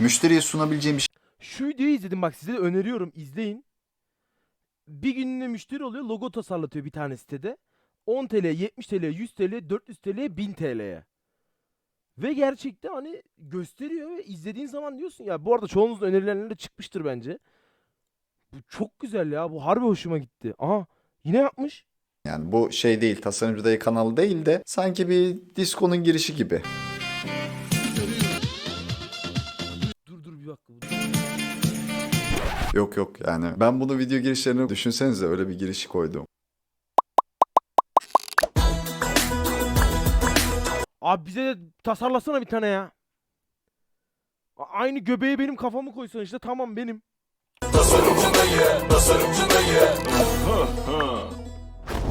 Müşteriye sunabileceğim bir Şu videoyu izledim bak size de öneriyorum izleyin. Bir günde müşteri oluyor logo tasarlatıyor bir tane sitede. 10 TL, 70 TL, 100 TL, 400 TL, 1000 TL'ye. Ve gerçekten hani gösteriyor ve izlediğin zaman diyorsun ya bu arada çoğunuzun önerilerinde de çıkmıştır bence. Bu çok güzel ya bu harbi hoşuma gitti. Aha yine yapmış. yani bu şey değil tasarımcı dayı kanalı değil de sanki bir diskonun girişi gibi. Yok yok yani ben bunu video girişlerini düşünsenize öyle bir girişi koydum. Abi bize de tasarlasana bir tane ya. A- Aynı göbeğe benim kafamı koysan işte tamam benim.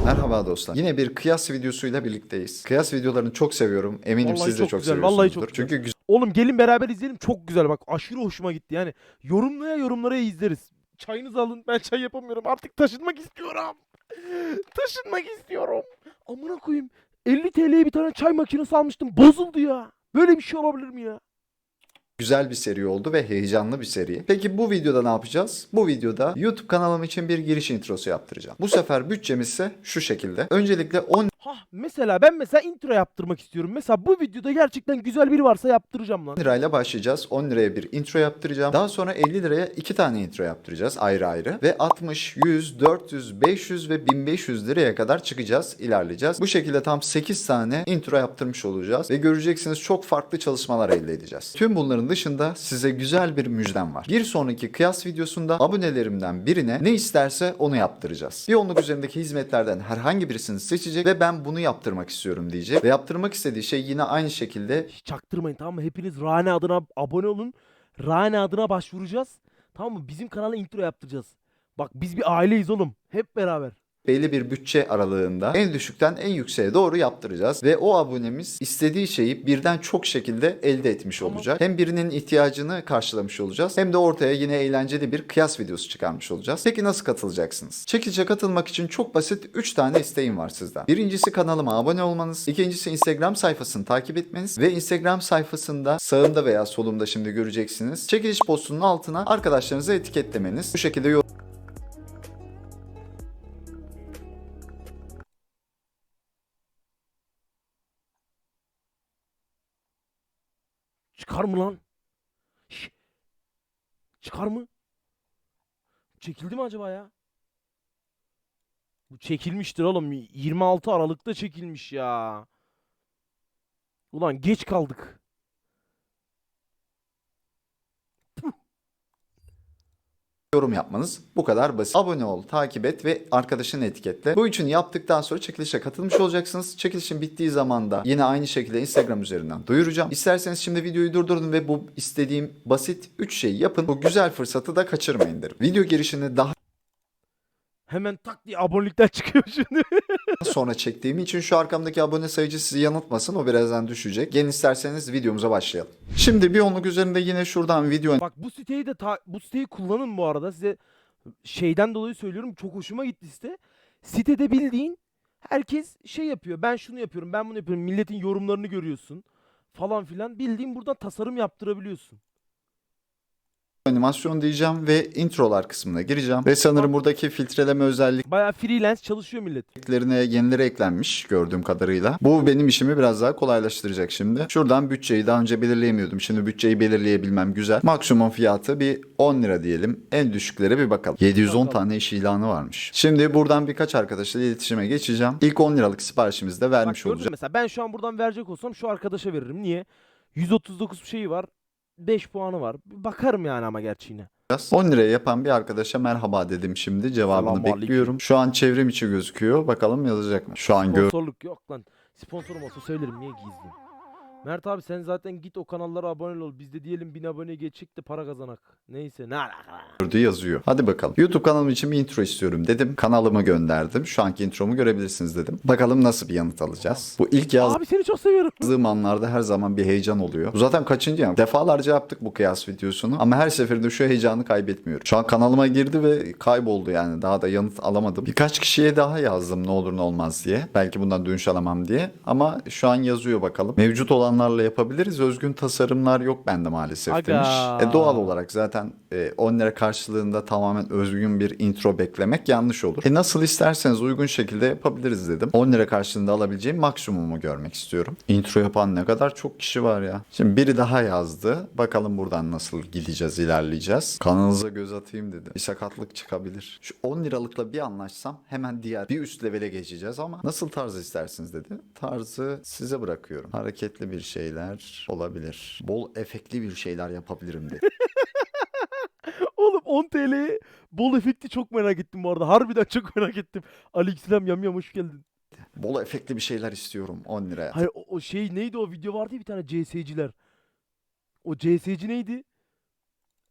Merhaba dostlar. Yine bir kıyas videosuyla birlikteyiz. Kıyas videolarını çok seviyorum. Eminim Vallahi siz de çok çok güzel, seviyorsunuzdur. çok güzel. Çünkü güzel Oğlum gelin beraber izleyelim çok güzel bak aşırı hoşuma gitti yani yorumlaya yorumlara izleriz. Çayınızı alın ben çay yapamıyorum artık taşınmak istiyorum. taşınmak istiyorum. Amına koyayım 50 TL'ye bir tane çay makinesi almıştım bozuldu ya. Böyle bir şey olabilir mi ya? Güzel bir seri oldu ve heyecanlı bir seri. Peki bu videoda ne yapacağız? Bu videoda YouTube kanalım için bir giriş introsu yaptıracağım. Bu sefer bütçemiz ise şu şekilde. Öncelikle 10 Hah mesela ben mesela intro yaptırmak istiyorum. Mesela bu videoda gerçekten güzel biri varsa yaptıracağım lan. lirayla başlayacağız. 10 liraya bir intro yaptıracağım. Daha sonra 50 liraya 2 tane intro yaptıracağız ayrı ayrı. Ve 60, 100, 400, 500 ve 1500 liraya kadar çıkacağız, ilerleyeceğiz. Bu şekilde tam 8 tane intro yaptırmış olacağız. Ve göreceksiniz çok farklı çalışmalar elde edeceğiz. Tüm bunların dışında size güzel bir müjdem var. Bir sonraki kıyas videosunda abonelerimden birine ne isterse onu yaptıracağız. Bir onluk üzerindeki hizmetlerden herhangi birisini seçecek ve ben bunu yaptırmak istiyorum diyecek. Ve yaptırmak istediği şey yine aynı şekilde Hiç çaktırmayın tamam mı? Hepiniz Rane adına abone olun. Rane adına başvuracağız. Tamam mı? Bizim kanala intro yaptıracağız. Bak biz bir aileyiz oğlum. Hep beraber. Belli bir bütçe aralığında en düşükten en yükseğe doğru yaptıracağız ve o abonemiz istediği şeyi birden çok şekilde elde etmiş olacak. Hem birinin ihtiyacını karşılamış olacağız hem de ortaya yine eğlenceli bir kıyas videosu çıkarmış olacağız. Peki nasıl katılacaksınız? Çekilişe katılmak için çok basit 3 tane isteğim var sizden. Birincisi kanalıma abone olmanız, ikincisi Instagram sayfasını takip etmeniz ve Instagram sayfasında sağımda veya solumda şimdi göreceksiniz. Çekiliş postunun altına arkadaşlarınızı etiketlemeniz. Bu şekilde Çıkar Çekildi mi acaba ya? Bu çekilmiştir oğlum. 26 Aralık'ta çekilmiş ya. Ulan geç kaldık. Yorum yapmanız bu kadar basit. Abone ol, takip et ve arkadaşını etiketle. Bu üçünü yaptıktan sonra çekilişe katılmış olacaksınız. Çekilişin bittiği zaman da yine aynı şekilde Instagram üzerinden duyuracağım. İsterseniz şimdi videoyu durdurun ve bu istediğim basit 3 şeyi yapın. Bu güzel fırsatı da kaçırmayın derim. Video girişini daha Hemen tak diye abonelikler çıkıyor şimdi. sonra çektiğim için şu arkamdaki abone sayıcı sizi yanıltmasın. O birazdan düşecek. Gelin isterseniz videomuza başlayalım. Şimdi bir onluk üzerinde yine şuradan video Bak bu siteyi de ta- bu siteyi kullanın bu arada. Size şeyden dolayı söylüyorum. Çok hoşuma gitti site. Sitede bildiğin herkes şey yapıyor. Ben şunu yapıyorum, ben bunu yapıyorum. Milletin yorumlarını görüyorsun falan filan. Bildiğin buradan tasarım yaptırabiliyorsun. Animasyon diyeceğim ve introlar kısmına gireceğim. Ve sanırım buradaki filtreleme özellikleri Bayağı freelance çalışıyor millet. Eklerine yenileri eklenmiş gördüğüm kadarıyla. Bu benim işimi biraz daha kolaylaştıracak şimdi. Şuradan bütçeyi daha önce belirleyemiyordum. Şimdi bütçeyi belirleyebilmem güzel. Maksimum fiyatı bir 10 lira diyelim. En düşüklere bir bakalım. 710 Bakalım. tane iş ilanı varmış. Şimdi buradan birkaç arkadaşla iletişime geçeceğim. İlk 10 liralık siparişimizi de Bak vermiş gördün mü olacağım. mesela ben şu an buradan verecek olsam şu arkadaşa veririm. Niye? 139 şeyi var. 5 puanı var. Bir Bakarım yani ama gerçeğine. 10 liraya yapan bir arkadaşa merhaba dedim şimdi. Cevabını Selamünaleyküm. bekliyorum. Şu an çevrim içi gözüküyor. Bakalım yazacak mı? Şu an gör Sponsorluk yok lan. Sponsorum olsa söylerim niye gizli? Mert abi sen zaten git o kanallara abone ol. Biz de diyelim 1000 abone geçecek de para kazanak. Neyse ne alaka. gördüğü yazıyor. Hadi bakalım. YouTube kanalım için bir intro istiyorum dedim. Kanalımı gönderdim. Şu anki intromu görebilirsiniz dedim. Bakalım nasıl bir yanıt alacağız. Bu ilk yaz Abi seni çok seviyorum. yazdığım anlarda her zaman bir heyecan oluyor. Bu zaten kaçıncı ya? Defalarca yaptık bu kıyas videosunu ama her seferinde şu heyecanı kaybetmiyorum. Şu an kanalıma girdi ve kayboldu yani. Daha da yanıt alamadım. Birkaç kişiye daha yazdım ne olur ne olmaz diye. Belki bundan dönüş alamam diye. Ama şu an yazıyor bakalım. Mevcut olan insanlarla yapabiliriz. Özgün tasarımlar yok bende maalesef Aga. demiş. E, doğal olarak zaten e, 10 lira karşılığında tamamen özgün bir intro beklemek yanlış olur. E, nasıl isterseniz uygun şekilde yapabiliriz dedim. 10 lira karşılığında alabileceğim maksimumu görmek istiyorum. Intro yapan ne kadar çok kişi var ya. Şimdi biri daha yazdı. Bakalım buradan nasıl gideceğiz, ilerleyeceğiz. Kanalınıza göz atayım dedi. Bir sakatlık çıkabilir. Şu 10 liralıkla bir anlaşsam hemen diğer bir üst levele geçeceğiz ama nasıl tarz istersiniz dedi. Tarzı size bırakıyorum. Hareketli bir şeyler olabilir. Bol efektli bir şeyler yapabilirim dedi. Oğlum 10 TL'ye bol efekti çok merak ettim bu arada. Harbiden çok merak ettim. Aleykümselam yam hoş geldin. Bol efektli bir şeyler istiyorum 10 liraya. Hayır o, o şey neydi o video vardı ya bir tane CS'ciler. O CS'ci neydi?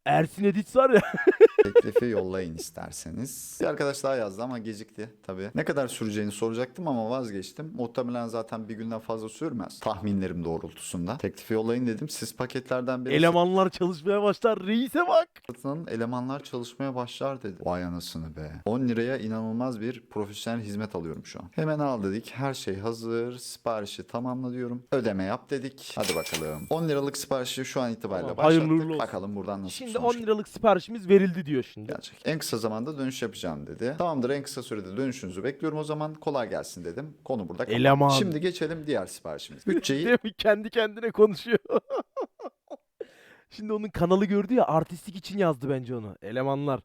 Ersin Ediz var ya. Teklifi yollayın isterseniz. Bir arkadaş daha yazdı ama gecikti tabii. Ne kadar süreceğini soracaktım ama vazgeçtim. Muhtemelen zaten bir günden fazla sürmez. Tahminlerim doğrultusunda. Teklifi yollayın dedim. Siz paketlerden biri Elemanlar çalışmaya başlar. Reise bak. Sırtının elemanlar çalışmaya başlar dedi. Vay anasını be. 10 liraya inanılmaz bir profesyonel hizmet alıyorum şu an. Hemen al dedik. Her şey hazır. Siparişi tamamla diyorum. Ödeme yap dedik. Hadi bakalım. 10 liralık siparişi şu an itibariyle Tamam, başlattık. hayırlı olsun. Bakalım buradan nasıl Şimdi sonuç 10 liralık siparişimiz verildi diyor şimdi. gelecek. En kısa zamanda dönüş yapacağım dedi. Tamamdır en kısa sürede dönüşünüzü bekliyorum o zaman. Kolay gelsin dedim. Konu burada kapandı. Eleman. Şimdi geçelim diğer siparişimiz. Bütçeyi Değil mi? Kendi kendine konuşuyor. Şimdi onun kanalı gördü ya artistik için yazdı bence onu. Elemanlar.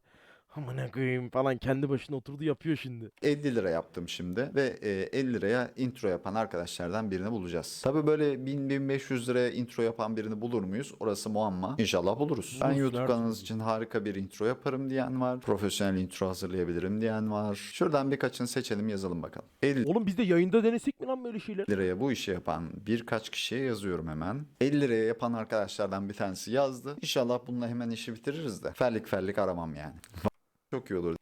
Amına koyayım falan kendi başına oturdu yapıyor şimdi. 50 lira yaptım şimdi ve e, 50 liraya intro yapan arkadaşlardan birini bulacağız. Tabii böyle 1000-1500 liraya intro yapan birini bulur muyuz? Orası muamma. İnşallah buluruz. Ben YouTube her kanalınız için harika bir intro yaparım diyen var. Profesyonel intro hazırlayabilirim diyen var. Şuradan birkaçını seçelim yazalım bakalım. 50 Oğlum biz de yayında denesek mi lan böyle şeyler? liraya bu işi yapan birkaç kişiye yazıyorum hemen. 50 liraya yapan arkadaşlardan bir tanesi yazdı. İnşallah bununla hemen işi bitiririz de. Ferlik ferlik aramam yani. Çok iyi olur.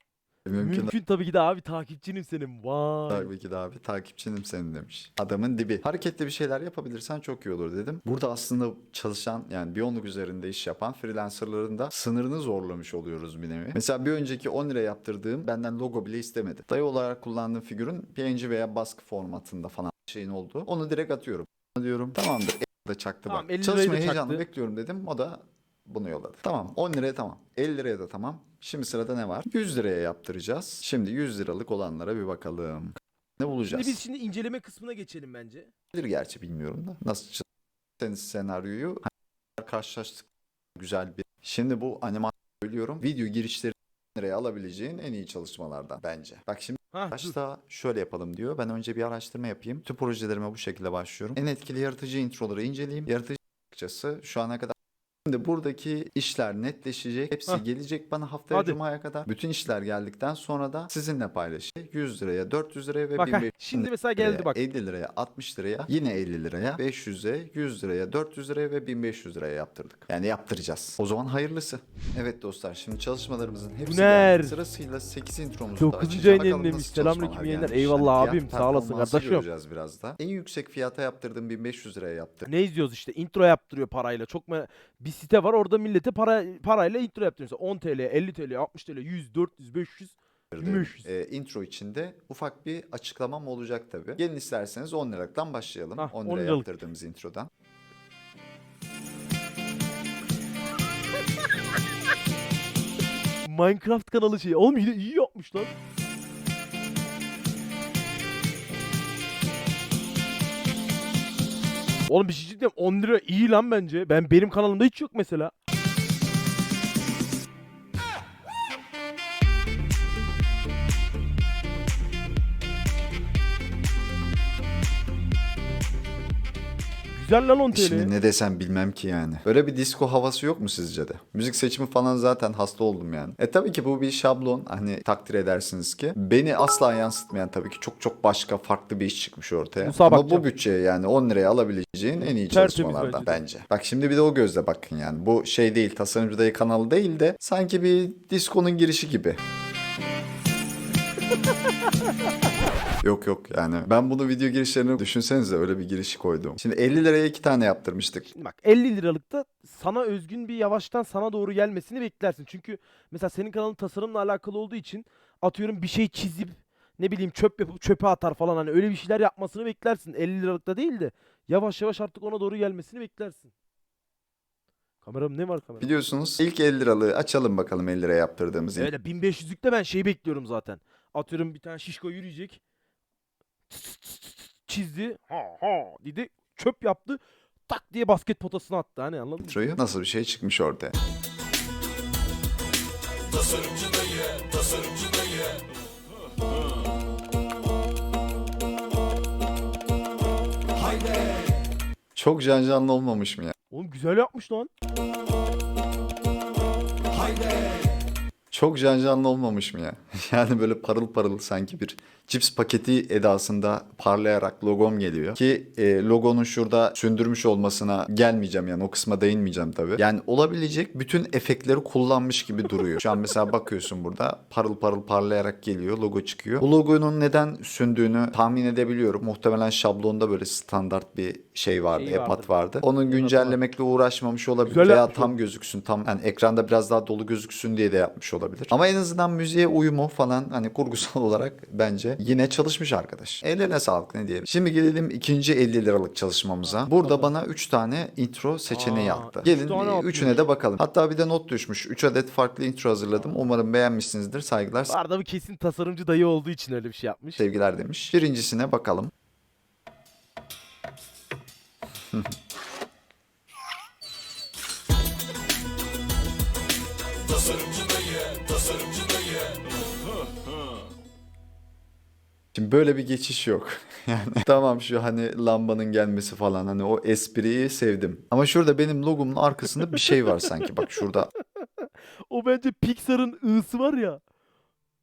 Mümkün, Mümkün tabii ki de abi takipçinim senin. Vay. Tabii ki de abi takipçinim senin demiş. Adamın dibi. Hareketli bir şeyler yapabilirsen çok iyi olur dedim. Burada aslında çalışan yani Biyonluk üzerinde iş yapan freelancerların da sınırını zorlamış oluyoruz bir nevi. Mesela bir önceki 10 lira yaptırdığım benden logo bile istemedi. Dayı olarak kullandığım figürün PNG veya baskı formatında falan şeyin olduğu. Onu direkt atıyorum. Diyorum tamamdır. E, da çaktı Tamam, bak. 50 lirayı Çalışma da heyecanlı çaktı. bekliyorum dedim. O da bunu yolladı. Tamam 10 liraya tamam. 50 liraya da tamam. Şimdi sırada ne var? 100 liraya yaptıracağız. Şimdi 100 liralık olanlara bir bakalım. Ne bulacağız? Şimdi biz şimdi inceleme kısmına geçelim bence. Bilir gerçi bilmiyorum da. Nasıl çizdiniz senaryoyu? Karşılaştık güzel bir. Şimdi bu animasyon söylüyorum. Video girişleri liraya alabileceğin en iyi çalışmalardan bence. Bak şimdi dur. başta şöyle yapalım diyor. Ben önce bir araştırma yapayım. Tüm projelerime bu şekilde başlıyorum. En etkili yaratıcı introları inceleyeyim. Yaratıcı açıkçası şu ana kadar Şimdi buradaki işler netleşecek. Hepsi Hah. gelecek bana haftaya Hadi. cumaya kadar. Bütün işler geldikten sonra da sizinle paylaşacağım. 100 liraya, 400 liraya ve Bak ha, 1500 şimdi mesela geldi liraya, bak. 50 liraya, 60 liraya, yine 50 liraya, 500'e, 100 liraya, 400 liraya ve 1500 liraya yaptırdık. Yani yaptıracağız. O zaman hayırlısı. Evet dostlar şimdi çalışmalarımızın hepsi Buner. geldi. Sırasıyla 8 intromuzu da 9. açacağım. ayın Bakalım nasıl Selamünaleyküm çalışmalar gelmiş. Eyvallah Hani abim, fiyat sağ olasın performansı kardeşim. göreceğiz biraz da. En yüksek fiyata yaptırdığım 1500 liraya yaptım. Ne izliyoruz işte intro yaptırıyor parayla. Çok me- bir site var orada millete para parayla intro yaptırıyor. Mesela 10 TL, 50 TL, 60 TL, 100, 400, 500. 1500. Ee, intro içinde ufak bir açıklamam olacak tabii. Gelin isterseniz 10 liralıktan başlayalım. Hah, 10 10 liraya liralık. yaptırdığımız introdan. Minecraft kanalı şey. Oğlum yine iyi yapmışlar. Oğlum bir şey diyeyim 10 lira iyi lan bence. Ben benim kanalımda hiç yok mesela. Güzel lan 10 TL. Şimdi ne desem bilmem ki yani. Böyle bir disco havası yok mu sizce de? Müzik seçimi falan zaten hasta oldum yani. E tabii ki bu bir şablon. Hani takdir edersiniz ki. Beni asla yansıtmayan tabii ki çok çok başka farklı bir iş çıkmış ortaya. Musa Ama bakacağım. bu bütçeye yani 10 liraya alabileceğin en iyi Tertemiz çalışmalardan bence bence. Bak şimdi bir de o gözle bakın yani. Bu şey değil tasarımcı dayı kanalı değil de sanki bir diskonun girişi gibi. Yok yok yani ben bunu video girişlerini düşünsenize öyle bir girişi koydum. Şimdi 50 liraya iki tane yaptırmıştık. Şimdi bak 50 liralıkta sana özgün bir yavaştan sana doğru gelmesini beklersin. Çünkü mesela senin kanalın tasarımla alakalı olduğu için atıyorum bir şey çizip ne bileyim çöp yapıp çöpe atar falan hani öyle bir şeyler yapmasını beklersin. 50 liralıkta değil de Yavaş yavaş artık ona doğru gelmesini beklersin. Kameram ne var kamera? Biliyorsunuz ilk 50 liralığı açalım bakalım 50 liraya yaptırdığımız. Öyle 1500'lükte ben şeyi bekliyorum zaten. Atıyorum bir tane şişko yürüyecek. Çizdi. Ha ha dedi. Çöp yaptı. Tak diye basket potasına attı. Hani anladın mı? introyu. Nasıl bir şey çıkmış ortaya. Çok can canlı olmamış mı ya? Oğlum güzel yapmış lan. Çok can canlı olmamış mı ya? Yani böyle parıl parıl sanki bir cips paketi edasında parlayarak logom geliyor. Ki e, logonun şurada sündürmüş olmasına gelmeyeceğim yani o kısma değinmeyeceğim tabii. Yani olabilecek bütün efektleri kullanmış gibi duruyor. Şu an mesela bakıyorsun burada parıl parıl parlayarak geliyor logo çıkıyor. Bu logonun neden sündüğünü tahmin edebiliyorum. Muhtemelen şablonda böyle standart bir şey vardı, Şeyi epat vardır. vardı. Onun güncellemekle uğraşmamış olabilir Güzel veya yapmış tam gözüksün tam yani ekranda biraz daha dolu gözüksün diye de yapmış olabilir. Ama en azından müziğe uyumu falan hani kurgusal olarak bence yine çalışmış arkadaş. Ellerine sağlık ne diyelim. Şimdi gelelim ikinci 50 liralık çalışmamıza. Burada bana 3 tane intro seçeneği Aa, attı. üç Gelin tane üçüne de bakalım. Hatta bir de not düşmüş. 3 adet farklı intro hazırladım. Umarım beğenmişsinizdir. Saygılar, Bu arada bu kesin tasarımcı dayı olduğu için öyle bir şey yapmış. sevgiler demiş. Birincisine bakalım. Şimdi böyle bir geçiş yok. Yani tamam şu hani lambanın gelmesi falan hani o espriyi sevdim. Ama şurada benim logomun arkasında bir şey var sanki. Bak şurada O bence Pixar'ın ı'sı var ya.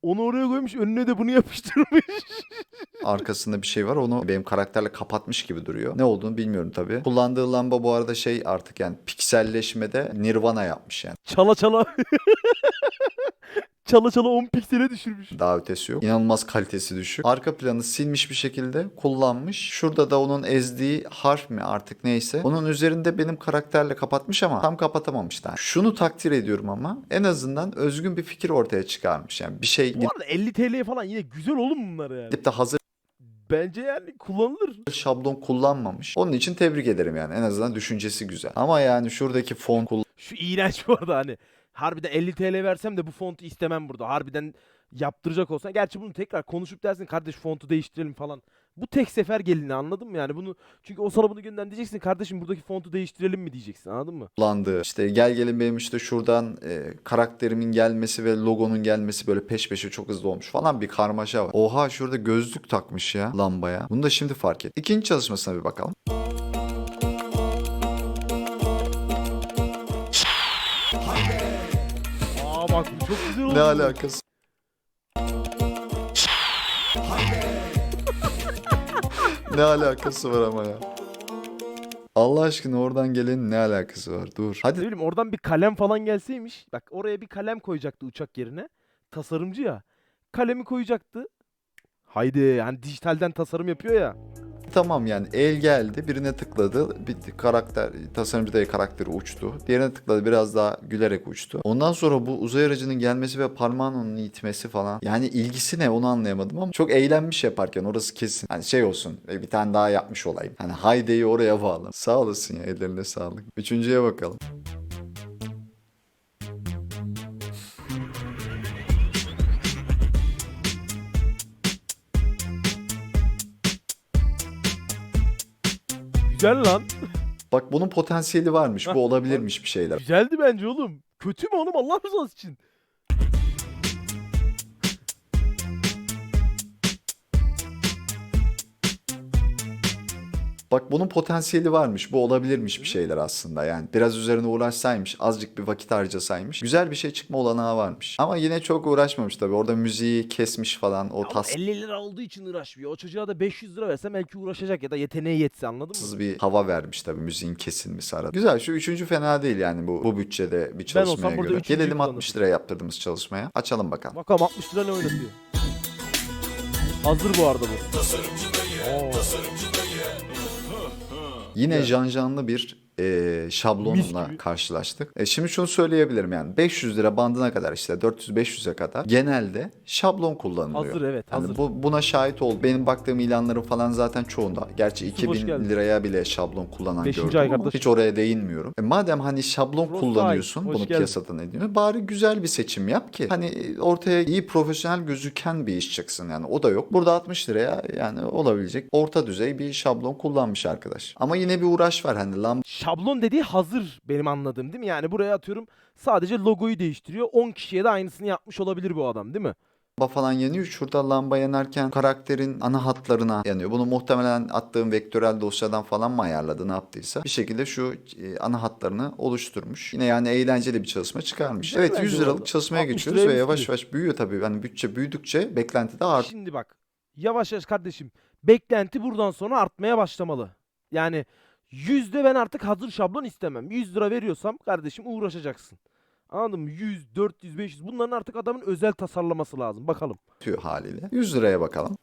Onu oraya koymuş önüne de bunu yapıştırmış. arkasında bir şey var. Onu benim karakterle kapatmış gibi duruyor. Ne olduğunu bilmiyorum tabii. Kullandığı lamba bu arada şey artık yani pikselleşmede Nirvana yapmış yani. çala çala. Çala çala 10 piksele düşürmüş. Daha ötesi yok. İnanılmaz kalitesi düşük. Arka planı silmiş bir şekilde kullanmış. Şurada da onun ezdiği harf mi artık neyse. Onun üzerinde benim karakterle kapatmış ama tam kapatamamışlar. Şunu takdir ediyorum ama en azından özgün bir fikir ortaya çıkarmış. Yani bir şey Bu arada 50 TL'ye falan yine güzel oğlum bunlar yani. gidip de hazır Bence yani kullanılır. şablon kullanmamış. Onun için tebrik ederim yani. En azından düşüncesi güzel. Ama yani şuradaki fon Şu iğrenç bu arada hani. Harbiden 50 TL versem de bu fontu istemem burada. Harbiden yaptıracak olsan. Gerçi bunu tekrar konuşup dersin kardeş fontu değiştirelim falan. Bu tek sefer gelini anladın mı yani bunu çünkü o sana bunu gönderen diyeceksin kardeşim buradaki fontu değiştirelim mi diyeceksin anladın mı? kullandığı işte gel gelin benim işte şuradan e, karakterimin gelmesi ve logonun gelmesi böyle peş peşe çok hızlı olmuş falan bir karmaşa var. Oha şurada gözlük takmış ya lambaya. Bunu da şimdi fark et. İkinci çalışmasına bir bakalım. Çok güzel oldu. Ne alakası? ne alakası var ama ya? Allah aşkına oradan gelenin ne alakası var? Dur. Ne Hadi bileyim oradan bir kalem falan gelseymiş. Bak oraya bir kalem koyacaktı uçak yerine. Tasarımcı ya. Kalemi koyacaktı. Haydi yani dijitalden tasarım yapıyor ya. Tamam yani el geldi birine tıkladı bir karakter tasarımcı da karakteri uçtu. Diğerine tıkladı biraz daha gülerek uçtu. Ondan sonra bu uzay aracının gelmesi ve parmağın onu itmesi falan yani ilgisi ne onu anlayamadım ama çok eğlenmiş yaparken orası kesin. Hani şey olsun e, bir tane daha yapmış olayım. Hani Hayde'yi oraya bağlı sağ olasın ya ellerine sağlık. Üçüncüye bakalım Güzel lan. bak bunun potansiyeli varmış bu olabilirmiş bir şeyler Güzeldi bence oğlum. Kötü mü oğlum Allah rızası için? Bak bunun potansiyeli varmış. Bu olabilirmiş bir şeyler aslında. Yani biraz üzerine uğraşsaymış, azıcık bir vakit harcasaymış. Güzel bir şey çıkma olanağı varmış. Ama yine çok uğraşmamış tabii. Orada müziği kesmiş falan. O tatsız 50 lira olduğu için uğraşmıyor. O çocuğa da 500 lira verse belki uğraşacak ya da yeteneği yetse anladın mı? bir hava vermiş tabii müziğin kesilmesi arada. Güzel şu üçüncü fena değil yani bu, bu bütçede bir çalışmaya olsam burada göre. üçüncüyü Gelelim kullanırım. 60 liraya yaptırdığımız çalışmaya. Açalım bakalım. Bakalım 60 lira ne oynatıyor. Hazır bu arada bu. Oo. Yine janjanlı bir e, gibi. karşılaştık. E, şimdi şunu söyleyebilirim yani 500 lira bandına kadar işte 400-500'e kadar genelde şablon kullanılıyor. Hazır evet Yani hazır. bu, buna şahit ol. Benim baktığım ilanların falan zaten çoğunda. Gerçi Yusuf, hoş 2000 geldin. liraya bile şablon kullanan Beşinci gördüm ay ama kardeşim. hiç oraya değinmiyorum. E madem hani şablon Rosay, kullanıyorsun bunu geldin. piyasadan ediyorsun. Bari güzel bir seçim yap ki hani ortaya iyi profesyonel gözüken bir iş çıksın yani. O da yok. Burada 60 liraya yani olabilecek orta düzey bir şablon kullanmış arkadaş. Ama yine bir uğraş var hani lamba Şablon dediği hazır benim anladığım değil mi? Yani buraya atıyorum sadece logoyu değiştiriyor. 10 kişiye de aynısını yapmış olabilir bu adam değil mi? falan yanıyor. Şurada lamba yanarken karakterin ana hatlarına yanıyor. Bunu muhtemelen attığım vektörel dosyadan falan mı ayarladı ne yaptıysa. Bir şekilde şu e, ana hatlarını oluşturmuş. Yine yani eğlenceli bir çalışma çıkarmış. Güzel evet bence 100 bu liralık çalışmaya 60 geçiyoruz ve yavaş yavaş büyüyor tabii. Yani bütçe büyüdükçe beklenti de artıyor. Şimdi bak yavaş yavaş kardeşim beklenti buradan sonra artmaya başlamalı. Yani yüzde ben artık hazır şablon istemem. 100 lira veriyorsam kardeşim uğraşacaksın. Anladın mı? 100, 400, 500 bunların artık adamın özel tasarlaması lazım. Bakalım. haliyle. 100 liraya bakalım.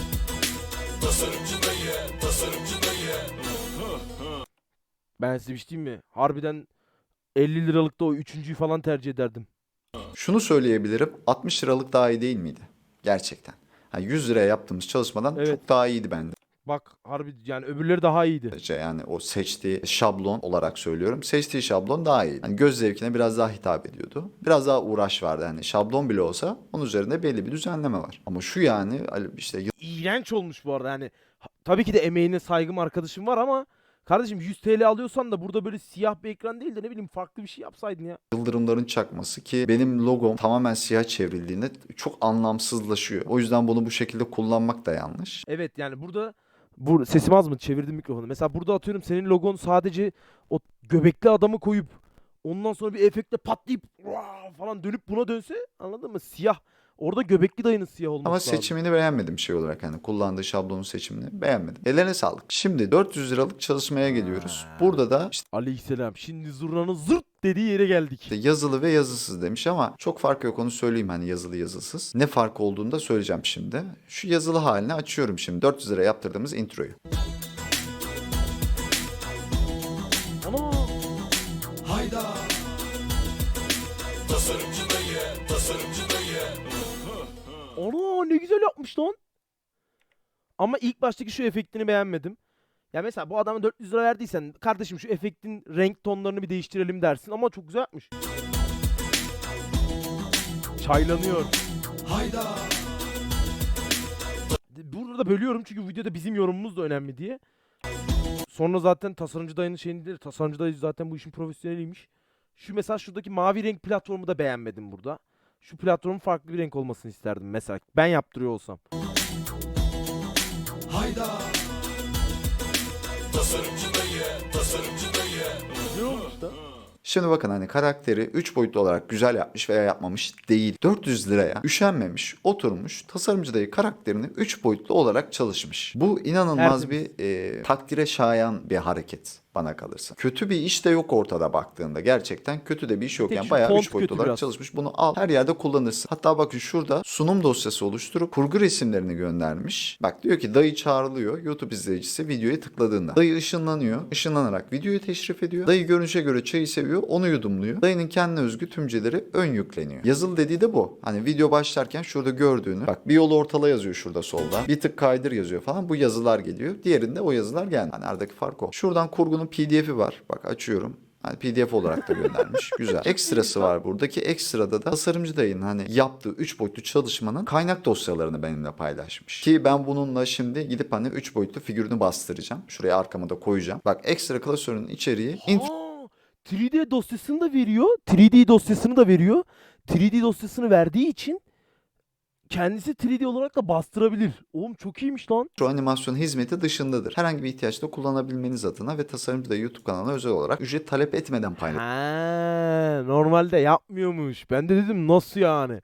Ben size bir şey diyeyim mi? Harbiden 50 liralıkta o üçüncüyü falan tercih ederdim. Şunu söyleyebilirim. 60 liralık daha iyi değil miydi? Gerçekten. Ha, 100 liraya yaptığımız çalışmadan Evet. çok daha iyiydi bende. Bak harbi yani öbürleri daha iyiydi. Şey, Yani o seçtiği şablon olarak söylüyorum. Seçtiği şablon daha iyi. Hani göz zevkine biraz daha hitap ediyordu. Biraz daha uğraş vardı. Yani şablon bile olsa onun üzerinde belli bir düzenleme var. Ama şu yani işte İğrenç olmuş bu arada yani. Tabii ki de emeğine saygım arkadaşım var ama kardeşim 100 TL alıyorsan da burada böyle siyah bir ekran değil de ne bileyim farklı bir şey yapsaydın ya. yıldırımların çakması ki benim logom tamamen siyah çevrildiğinde çok anlamsızlaşıyor. O yüzden bunu bu şekilde kullanmak da yanlış. Evet yani burada bu sesim az mı? Çevirdim mikrofonu. Mesela burada atıyorum senin logon sadece o göbekli adamı koyup ondan sonra bir efektle patlayıp "Vaa!" falan dönüp buna dönse anladın mı? Siyah. Orada göbekli dayının siyah olması Ama lazım. seçimini beğenmedim şey olarak hani kullandığı şablonun seçimini beğenmedim. Ellerine sağlık. Şimdi 400 liralık çalışmaya geliyoruz. Burada da işte Aleyhisselam. Şimdi zurnanın zırt dediği yere geldik. yazılı ve yazısız demiş ama çok fark yok onu söyleyeyim hani yazılı yazısız. Ne fark olduğunu da söyleyeceğim şimdi. Şu yazılı halini açıyorum şimdi 400 lira yaptırdığımız introyu. Ana! Ana ne güzel yapmış lan. Ama ilk baştaki şu efektini beğenmedim. Ya mesela bu adama 400 lira verdiysen kardeşim şu efektin renk tonlarını bir değiştirelim dersin ama çok güzel yapmış. Çaylanıyor. Hayda. Burada bölüyorum çünkü videoda bizim yorumumuz da önemli diye. Sonra zaten tasarımcı dayının şeyindedir. Tasarımcı dayı zaten bu işin profesyoneliymiş. Şu mesela şuradaki mavi renk platformu da beğenmedim burada. Şu platformun farklı bir renk olmasını isterdim mesela. Ben yaptırıyor olsam. Şimdi bakın hani karakteri 3 boyutlu olarak güzel yapmış veya yapmamış değil. 400 liraya üşenmemiş, oturmuş, tasarımcı dayı karakterini 3 boyutlu olarak çalışmış. Bu inanılmaz Tertemiz. bir e, takdire şayan bir hareket bana kalırsa. Kötü bir iş de yok ortada baktığında. Gerçekten kötü de bir iş yok. Tek Yani şu bayağı font 3 boyutlu kötü olarak biraz. çalışmış. Bunu al her yerde kullanırsın. Hatta bakın şurada sunum dosyası oluşturup kurgu resimlerini göndermiş. Bak diyor ki dayı çağrılıyor. YouTube izleyicisi videoya tıkladığında. Dayı ışınlanıyor. Işınlanarak videoyu teşrif ediyor. Dayı görünüşe göre çayı seviyor. Onu yudumluyor. Dayının kendine özgü tümceleri ön yükleniyor. Yazılı dediği de bu. Hani video başlarken şurada gördüğünü. Bak bir yolu ortala yazıyor şurada solda. Bir tık kaydır yazıyor falan. Bu yazılar geliyor. Diğerinde o yazılar gelmiyor. Hani aradaki fark o. Şuradan kurgunun pdf'i var. Bak açıyorum. Hani PDF olarak da göndermiş. Güzel. Ekstrası var buradaki. Ekstrada da tasarımcı dayının hani yaptığı 3 boyutlu çalışmanın kaynak dosyalarını benimle paylaşmış. Ki ben bununla şimdi gidip hani 3 boyutlu figürünü bastıracağım. Şuraya arkama da koyacağım. Bak ekstra klasörün içeriği Aa, 3D dosyasını da veriyor. 3D dosyasını da veriyor. 3D dosyasını verdiği için kendisi 3D olarak da bastırabilir. Oğlum çok iyiymiş lan. intro animasyon hizmeti dışındadır. Herhangi bir ihtiyaçta kullanabilmeniz adına ve tasarımcı da YouTube kanalına özel olarak ücret talep etmeden paylaşıyor. Ha, normalde yapmıyormuş. Ben de dedim nasıl yani?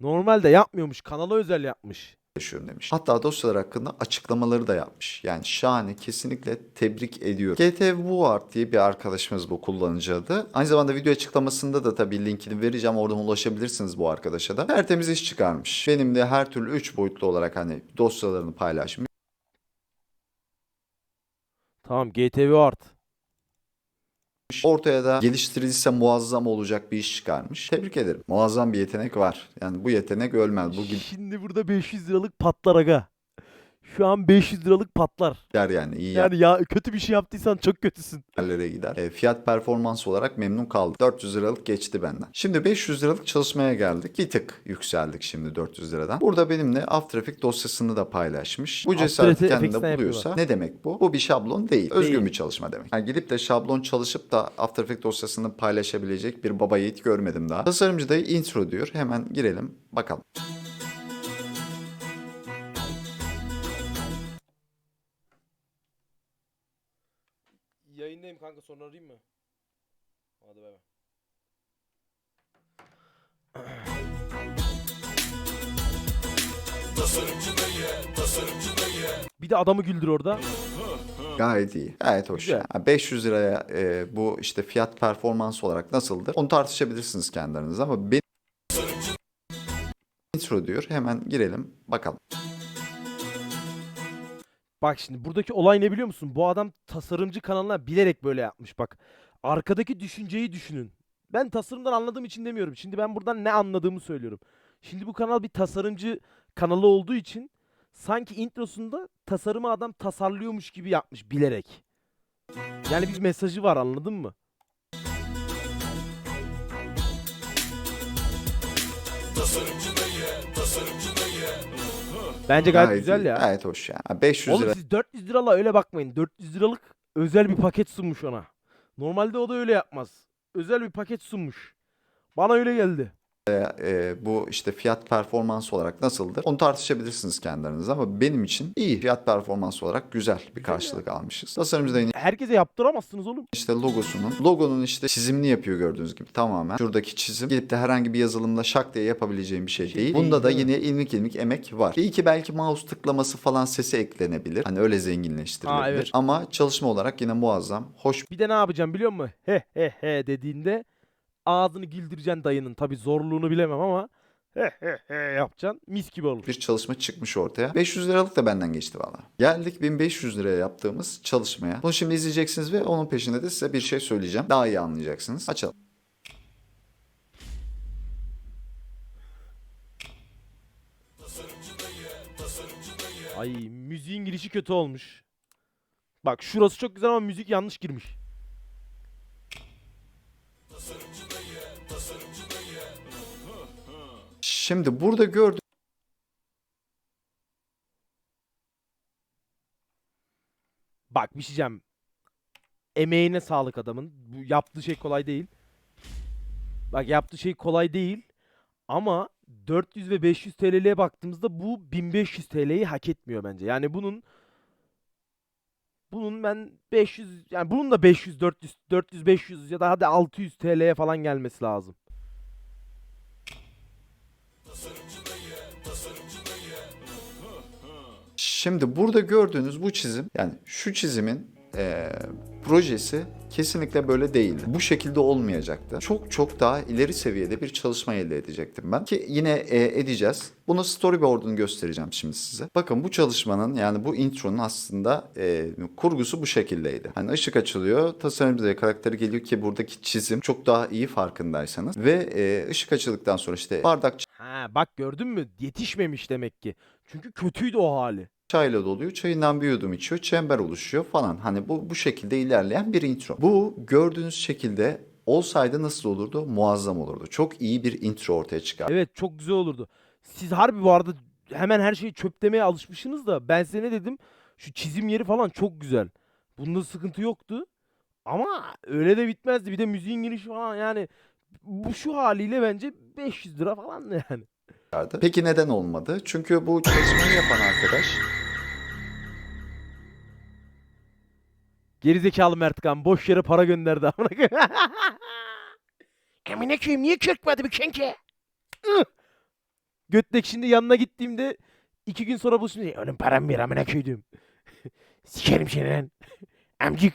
Normalde yapmıyormuş. Kanala özel yapmış. Yaşıyorum demiş. Hatta dosyalar hakkında açıklamaları da yapmış. Yani şahane kesinlikle tebrik ediyorum. GT Vuart diye bir arkadaşımız bu kullanıcı adı. Aynı zamanda video açıklamasında da tabii linkini vereceğim. Oradan ulaşabilirsiniz bu arkadaşa da. Tertemiz iş çıkarmış. Benim de her türlü 3 boyutlu olarak hani dosyalarını paylaşmış. Tamam GTV Art. Ortaya da geliştirilirse muazzam olacak bir iş çıkarmış. Tebrik ederim. Muazzam bir yetenek var. Yani bu yetenek ölmez. Bu Şimdi burada 500 liralık patlar aga. Şu an 500 liralık patlar. gider yani iyi Yani ya kötü bir şey yaptıysan çok kötüsün. yerlere gider. E, fiyat performans olarak memnun kaldım. 400 liralık geçti benden. Şimdi 500 liralık çalışmaya geldik. Bir tık yükseldik şimdi 400 liradan. Burada benimle After Effects dosyasını da paylaşmış. Bu cesareti Effects'ten kendinde buluyorsa ne demek bu? Bu bir şablon değil. Özgün Değil. bir çalışma demek. Yani gidip de şablon çalışıp da After Effects dosyasını paylaşabilecek bir baba yiğit görmedim daha. Tasarımcı da intro diyor. Hemen girelim bakalım. Yayındayım kanka sonra arayayım mı? Hadi bay bay. Bir de adamı güldür orada. Gayet iyi. Gayet hoş. Güzel. Ha, 500 liraya e, bu işte fiyat performans olarak nasıldır? Onu tartışabilirsiniz kendi aranızda ama benim intro diyor. Hemen girelim bakalım. Bak şimdi buradaki olay ne biliyor musun? Bu adam tasarımcı kanalına bilerek böyle yapmış bak. Arkadaki düşünceyi düşünün. Ben tasarımdan anladığım için demiyorum. Şimdi ben buradan ne anladığımı söylüyorum. Şimdi bu kanal bir tasarımcı kanalı olduğu için sanki introsunda tasarımı adam tasarlıyormuş gibi yapmış bilerek. Yani bir mesajı var anladın mı? Bence gayet, güzel ya. Gayet hoş ya. Ha, 500 Oğlum lira siz 400 liralığa öyle bakmayın. 400 liralık özel bir paket sunmuş ona. Normalde o da öyle yapmaz. Özel bir paket sunmuş. Bana öyle geldi. E, bu işte fiyat performans olarak nasıldır? Onu tartışabilirsiniz kendi aranızda ama benim için iyi. Fiyat performans olarak güzel bir karşılık almışız. Tasarımcı da Herkese yaptıramazsınız oğlum. işte logosunun. Logonun işte çizimini yapıyor gördüğünüz gibi tamamen. Şuradaki çizim gidip de herhangi bir yazılımla şak diye yapabileceğim bir şey, Şey değil. Bunda da yine ilmik ilmik emek var. İyi ki belki mouse tıklaması falan sesi eklenebilir. Hani öyle zenginleştirilebilir. Aa, evet. Ama çalışma olarak yine muazzam. Hoş Bir de ne yapacağım biliyor musun? He he he dediğinde ağzını güldüreceksin dayının. Tabi zorluğunu bilemem ama he he he yapacaksın. Mis gibi olur. bir çalışma çıkmış ortaya. 500 liralık da benden geçti valla. Geldik 1500 liraya yaptığımız çalışmaya. Bunu şimdi izleyeceksiniz ve onun peşinde de size bir şey söyleyeceğim. Daha iyi anlayacaksınız. Açalım. Ay müziğin girişi kötü olmuş. Bak şurası çok güzel ama müzik yanlış girmiş. Şimdi burada gördüğünüz Bak bir şey diyeceğim. Emeğine sağlık adamın. Bu yaptığı şey kolay değil. Bak yaptığı şey kolay değil. Ama 400 ve 500 TL'ye baktığımızda bu 1500 TL'yi hak etmiyor bence. Yani bunun bunun ben 500 yani bunun da 500 400 400 500 ya da hadi 600 TL'ye falan gelmesi lazım. Şimdi burada gördüğünüz bu çizim yani şu çizimin eee, projesi kesinlikle böyle değildi. Bu şekilde olmayacaktı. Çok çok daha ileri seviyede bir çalışma elde edecektim ben. Ki yine e, edeceğiz. Bunu storyboard'unu göstereceğim şimdi size. Bakın bu çalışmanın yani bu intronun aslında e, kurgusu bu şekildeydi. Hani ışık açılıyor, tasarımcıya karakteri geliyor ki buradaki çizim çok daha iyi farkındaysanız. Ve e, ışık açıldıktan sonra işte bardak Ha bak gördün mü? Yetişmemiş demek ki. Çünkü kötüydü o hali. Çayla doluyor. Çayından bir yudum içiyor. Çember oluşuyor falan. Hani bu bu şekilde ilerleyen bir intro. Bu gördüğünüz şekilde olsaydı nasıl olurdu? Muazzam olurdu. Çok iyi bir intro ortaya çıkar. Evet çok güzel olurdu. Siz harbi bu arada hemen her şeyi çöp demeye alışmışsınız da ben size ne dedim? Şu çizim yeri falan çok güzel. Bunda sıkıntı yoktu. Ama öyle de bitmezdi. Bir de müziğin girişi falan yani bu şu haliyle bence 500 lira falan yani. Peki neden olmadı? Çünkü bu çalışmayı yapan arkadaş Gerizekalı Mertkan boş yere para gönderdi amına koyayım. Emine koyayım niye çökmedi bir kenke? Götlek şimdi yanına gittiğimde iki gün sonra buluştum. diye, Oğlum param ver amına koydum. Sikerim seni lan. Amcık.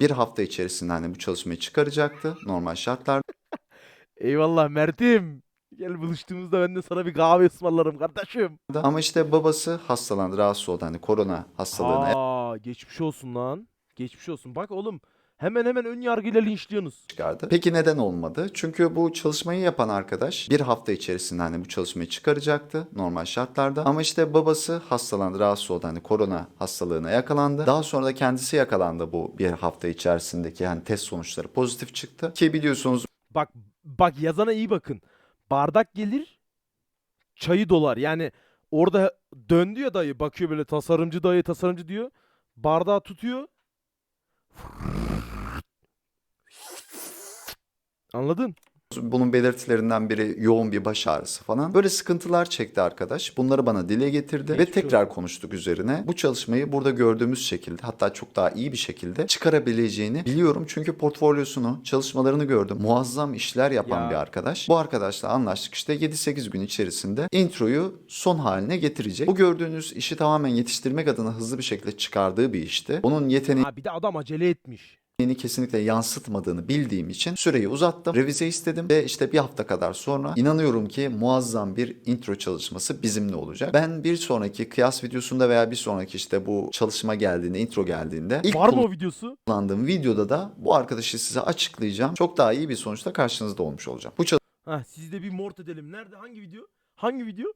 bir hafta içerisinde hani bu çalışmayı çıkaracaktı normal şartlarda. Eyvallah Mert'im. Gel buluştuğumuzda ben de sana bir kahve ısmarlarım kardeşim. Ama işte babası hastalandı, rahatsız oldu. Hani korona hastalığına Aa geçmiş olsun lan. Geçmiş olsun. Bak oğlum hemen hemen ön yargıyla linçliyorsunuz. çıkardı. Peki neden olmadı? Çünkü bu çalışmayı yapan arkadaş bir hafta içerisinde hani bu çalışmayı çıkaracaktı normal şartlarda. Ama işte babası hastalandı, rahatsız oldu. Hani korona hastalığına yakalandı. Daha sonra da kendisi yakalandı bu bir hafta içerisindeki hani test sonuçları pozitif çıktı. Ki biliyorsunuz Bak bak yazana iyi bakın. Bardak gelir çayı dolar. Yani orada döndü ya dayı bakıyor böyle tasarımcı dayı tasarımcı diyor. Bardağı tutuyor. Anladın? Bunun belirtilerinden biri yoğun bir baş ağrısı falan. Böyle sıkıntılar çekti arkadaş. Bunları bana dile getirdi ve tekrar konuştuk üzerine. Bu çalışmayı burada gördüğümüz şekilde hatta çok daha iyi bir şekilde çıkarabileceğini biliyorum. Çünkü portfolyosunu, çalışmalarını gördüm. Muazzam işler yapan Ya. bir arkadaş. Bu arkadaşla anlaştık işte 7-8 gün içerisinde introyu son haline getirecek. Bu gördüğünüz işi tamamen yetiştirmek adına hızlı bir şekilde çıkardığı bir işti. Onun yeteneği Ha bir de adam acele etmiş. Beni kesinlikle yansıtmadığını bildiğim için süreyi uzattım. Revize istedim ve işte bir hafta kadar sonra inanıyorum ki muazzam bir intro çalışması bizimle olacak. Ben bir sonraki kıyas videosunda veya bir sonraki işte bu çalışma geldiğinde, intro geldiğinde ilk Var mı o videosu? kullandığım videoda da bu arkadaşı size açıklayacağım. Çok daha iyi bir sonuçta karşınızda olmuş olacağım. Bu Ha siz de bir mort edelim. Nerede? Hangi video? Hangi video?